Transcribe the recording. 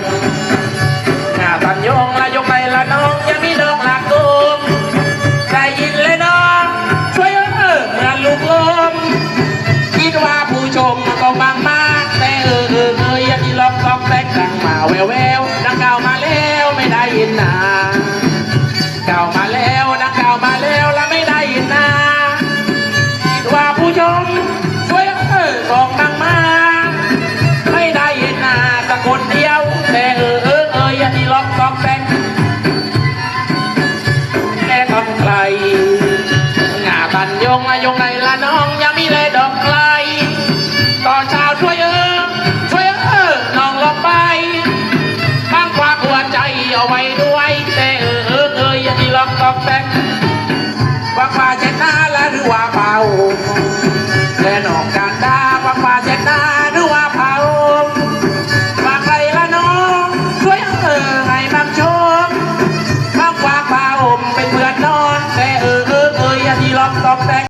มหน้าตันยงละยงไปละน้องยังมีดอกหลักกมได้ยินเลยน้องช่วยเอิงานลูกลมคิดว่าผู้ชมก็บางมากแต่เออเออเออยังมีล็อกล็อกแตกดังมาแววแววดังเก่ามาแล้วไม่ได้ยินนาเก่ามาแล้วดังเก่ามาแล้วและไม่ได้ยินนาคิดว่าผู้ชมช่วยเออบองดังมาไม่ได้ยินนาสะกดเดียว แต่เออเออเอออย่าที่ล็อกกอกแตงแกทำไคลงาบันยงอะยงในละน้องอย่ามีเลยดอกใครต่อเช้าช่วยเออช่วยเออน้องลงไปบ้างความหัวใจเอาไว้ด้วยแต่เออเออเอออย่าที่ล็อกกอกแตงว่าผ้าเช็ดหน้าและหรือว่าเปล่าแน่นอน